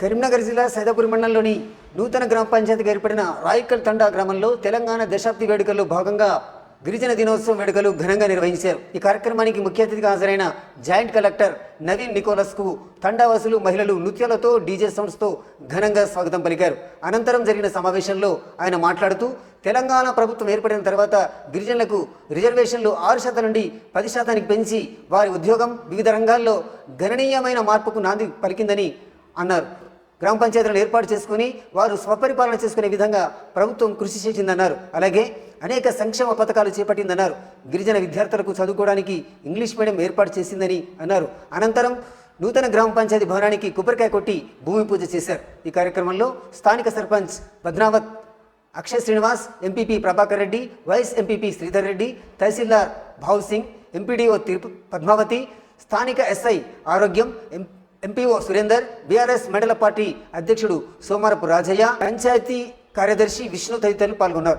కరీంనగర్ జిల్లా సైదాపురి మండలంలోని నూతన గ్రామ పంచాయతీకి ఏర్పడిన రాయికల్ తండా గ్రామంలో తెలంగాణ దశాబ్ది వేడుకల్లో భాగంగా గిరిజన దినోత్సవం వేడుకలు ఘనంగా నిర్వహించారు. ఈ కార్యక్రమానికి ముఖ్య అతిథిగా హాజరైన జాయింట్ కలెక్టర్ నవీన్ నికోలస్కు తండావాసులు మహిళలు నృత్యాలతో డీజే సౌండ్స్తో ఘనంగా స్వాగతం పలికారు. అనంతరం జరిగిన సమావేశంలో ఆయన మాట్లాడుతూ తెలంగాణ ప్రభుత్వం ఏర్పడిన తర్వాత గిరిజనులకు రిజర్వేషన్లు ఆరు శాతం నుండి పది శాతానికి పెంచి వారి ఉద్యోగం వివిధ రంగాల్లో గణనీయమైన మార్పుకు నాంది పలికిందని అన్నారు. గ్రామ పంచాయతీలను ఏర్పాటు చేసుకుని వారు స్వపరిపాలన చేసుకునే విధంగా ప్రభుత్వం కృషి చేసిందన్నారు. అలాగే అనేక సంక్షేమ పథకాలు చేపట్టిందన్నారు. గిరిజన విద్యార్థులకు చదువుకోవడానికి ఇంగ్లీష్ మీడియం ఏర్పాటు చేసిందని అన్నారు. అనంతరం నూతన గ్రామ పంచాయతీ భవనానికి కొబ్బరికాయ కొట్టి భూమి పూజ చేశారు. ఈ కార్యక్రమంలో స్థానిక sarpanch Padmavat Akshay Srinivas MPP Prabhakar Reddy vice MPP Sridhar Reddy tahsildar Bhav Singh MPDO తిరుప Padmavathi స్థానిక ఎస్ఐ ఆరోగ్యం ఎం- MPO Surender BRS mandal party అధ్యక్షుడు సోమారపు రాజయ్య పంచాయతీ కార్యదర్శి విష్ణు తదితరులు పాల్గొన్నారు.